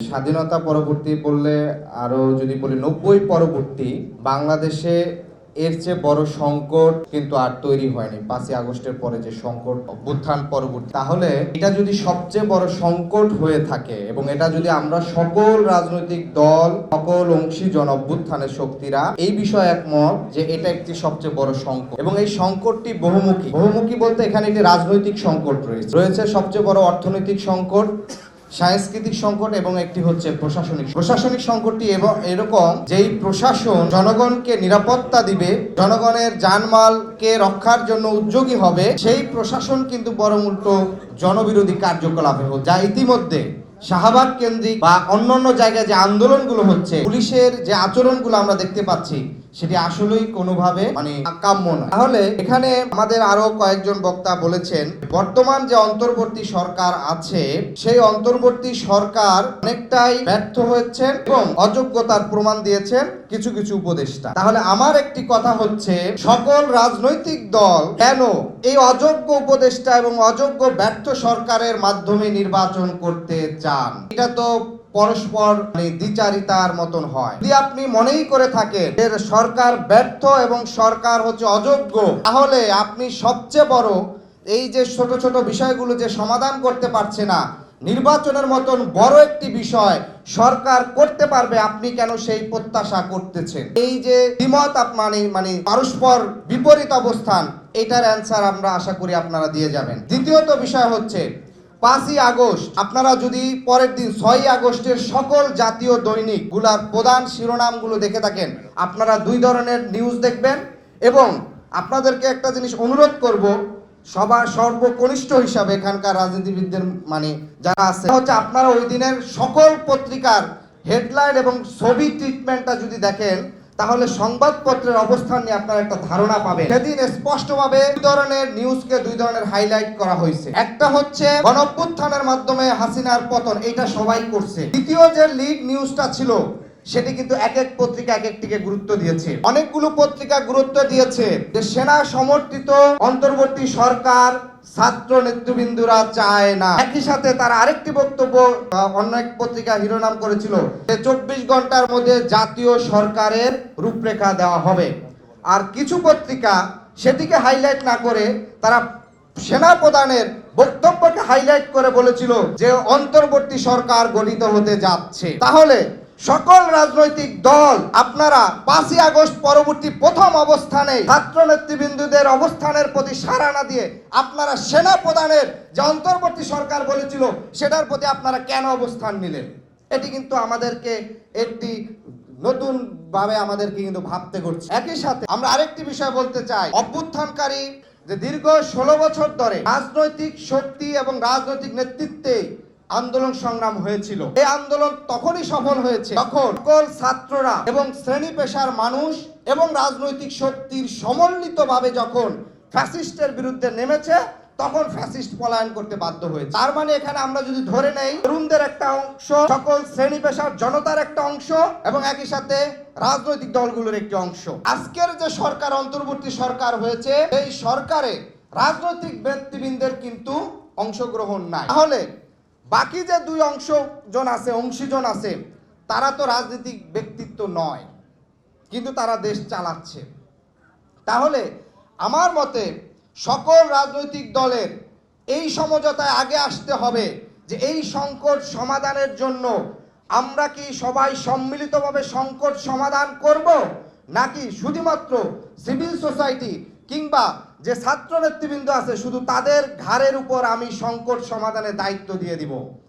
স্বাধীনতা পরবর্তী বললে আরও যদি বলি নব্বই পরবর্তী, বাংলাদেশে এর চেয়ে বড় সংকট কিন্তু আর তৈরি হয়নি পাঁচই আগস্টের পরে যে সংকট অভ্যুত্থান পরবর্তী। তাহলে এটা যদি সবচেয়ে বড় সংকট হয়ে থাকে এবং এটা যদি আমরা সকল রাজনৈতিক দল, সকল অংশী জন অভ্যুত্থানের শক্তিরা এই বিষয়ে একমত যে এটা একটি সবচেয়ে বড় সংকট। এবং এই সংকটটি বহুমুখী। বহুমুখী বলতে এখানে একটি রাজনৈতিক সংকট রয়েছে। রয়েছে সবচেয়ে বড় অর্থনৈতিক সংকট সাংস্কৃতিক সংকট এবং একটি হচ্ছে প্রশাসনিক প্রশাসনিক সংকটটি এবং এরকম যেই প্রশাসন জনগণকে নিরাপত্তা দিবে, জনগণের জানমালকে রক্ষার জন্য উদ্যোগী হবে, সেই প্রশাসন কিন্তু বরং উল্টো জনবিরোধী কার্যকলাপে হোক। যা ইতিমধ্যে শাহবাগ কেন্দ্রিক বা অন্যান্য জায়গায় যে আন্দোলনগুলো হচ্ছে, পুলিশের যে আচরণগুলো আমরা দেখতে পাচ্ছি, সেটি আসলেই কোনোভাবে মানে কাম্য না তাহলে এখানে আমাদের আরও কয়েকজন বক্তা বলেছেন, বর্তমান যে অন্তর্বর্তী সরকার আছে, সেই অন্তর্বর্তী সরকার অনেকটাই ব্যর্থ হয়েছেন এবং অযোগ্যতার প্রমাণ দিয়েছেন কিছু কিছু উপদেষ্টা। তাহলে আমার একটি কথা হচ্ছে, সকল রাজনৈতিক দল কেন এই অযোগ্য উপদেষ্টা এবং অযোগ্য ব্যর্থ সরকারের মাধ্যমে নির্বাচন করতে চান। এটা তো পরস্পর মানে দ্বিচারিতার মতন হয়। যদি আপনি মনেই করে থাকেন এর সরকার ব্যর্থ এবং সরকার হচ্ছে অযোগ্য, তাহলে আপনি সবচেয়ে বড় এই যে ছোট ছোট বিষয়গুলো যে সমাধান করতে পারছে না, নির্বাচনের মতন বড় একটি বিষয় সরকার করতে পারবে আপনি কেন সেই প্রত্যাশা করতেছেন? এই যে দ্বিমত মানে মানে পারস্পর বিপরীত অবস্থান এটার অ্যান্সার আমরা আশা করি আপনারা দিয়ে যাবেন। দ্বিতীয়ত বিষয় হচ্ছে, পাঁচই আগস্ট, আপনারা যদি পরের দিন ছয়ই আগস্টের সকল জাতীয় দৈনিকগুলার প্রধান শিরোনামগুলো দেখে থাকেন, আপনারা দুই ধরনের নিউজ দেখবেন এবং আপনাদেরকে একটা জিনিস অনুরোধ করব, সবার সর্বকনিষ্ঠ হিসাবে এখানকার রাজনীতিবিদদের মানে যারা আছে হচ্ছে আপনারা ওই দিনের সকল পত্রিকার হেডলাইন এবং ছবি ট্রিটমেন্টটা যদি দেখেন তাহলে সংবাদপত্রের অবস্থান নিয়ে আপনারা একটা ধারণা পাবেন। সেদিন স্পষ্টভাবে দুই ধরনের নিউজকে দুই ধরনের হাইলাইট করা হয়েছে। একটা হচ্ছে গণঅভ্যুত্থানের মাধ্যমে হাসিনার পতন, এটা সবাই করছে। দ্বিতীয় যে লিড নিউজটা ছিল, সেটি কিন্তু এক এক পত্রিকা এক একটিকে গুরুত্ব দিয়েছে। অনেকগুলো পত্রিকা গুরুত্ব দিয়েছে যে সেনা সমর্থিত অন্তর্বর্তী সরকার ছাত্র নেতৃবৃন্দুরা চায় না। একই সাথে তারা আরেকটি বক্তব্য, অন্য এক পত্রিকা শিরোনাম করেছিল যে চব্বিশ ঘণ্টার মধ্যে জাতীয় সরকারের রূপরেখা দেওয়া হবে। আর কিছু পত্রিকা সেটিকে হাইলাইট না করে তারা সেনা প্রধানের বক্তব্যকে হাইলাইট করে বলেছিল যে অন্তর্বর্তী সরকার গঠিত হতে যাচ্ছে। তাহলে সকল রাজনৈতিক দল, আপনারা পাঁচই আগস্ট পরবর্তী প্রথম অবস্থানে ছাত্র নেতৃবৃন্দুদের অবস্থানের প্রতি সাড়া না দিয়ে আপনারা সেনা প্রধানের যে অন্তর্বর্তী সরকার বলেছিল, সেটার প্রতি আপনারা কেন অবস্থান নিলেন? এটি কিন্তু আমাদেরকে একটি নতুন ভাবে আমাদেরকে কিন্তু ভাবতে করছে একই সাথে আমরা আরেকটি বিষয় বলতে চাই। অভ্যুত্থানকারী যে দীর্ঘ ষোলো বছর ধরে রাজনৈতিক শক্তি এবং রাজনৈতিক নেতৃত্বে আন্দোলন সংগ্রাম হয়েছিল। এই আন্দোলন তখনই সফল হয়েছে তখন সকল ছাত্ররা এবং শ্রেণি পেশার মানুষ এবং রাজনৈতিক শক্তির সমন্বিতভাবে যখন ফ্যাসিস্টের বিরুদ্ধে নেমেছে, তখন ফ্যাসিস্ট পলায়ন করতে বাধ্য হয়েছে। তার মানে এখানে আমরা যদি ধরে নেই, তরুণদের একটা অংশ, সকল শ্রেণি পেশার জনতার একটা অংশ এবং একই সাথে রাজনৈতিক দলগুলোর একটি অংশ। আজকের যে সরকার, অন্তর্বর্তী সরকার হয়েছে, এই সরকারে রাজনৈতিক ব্যক্তিবৃন্দের কিন্তু অংশগ্রহণ নাই। তাহলে বাকি যে দুই অংশজন আছে, অংশীজন আছে, তারা তো রাজনৈতিক ব্যক্তিত্ব নয়, কিন্তু তারা দেশ চালাচ্ছে। তাহলে আমার মতে সকল রাজনৈতিক দলের এই সমঝোতায় আগে আসতে হবে যে এই সংকট সমাধানের জন্য আমরা কি সবাই সম্মিলিতভাবে সংকট সমাধান করব, নাকি শুধুমাত্র সিভিল সোসাইটি কিংবা যে ছাত্র নেতৃবৃন্দ আছে শুধু তাদের ঘাড়ের উপর আমি সংকট সমাধানের দায়িত্ব দিয়ে দিব।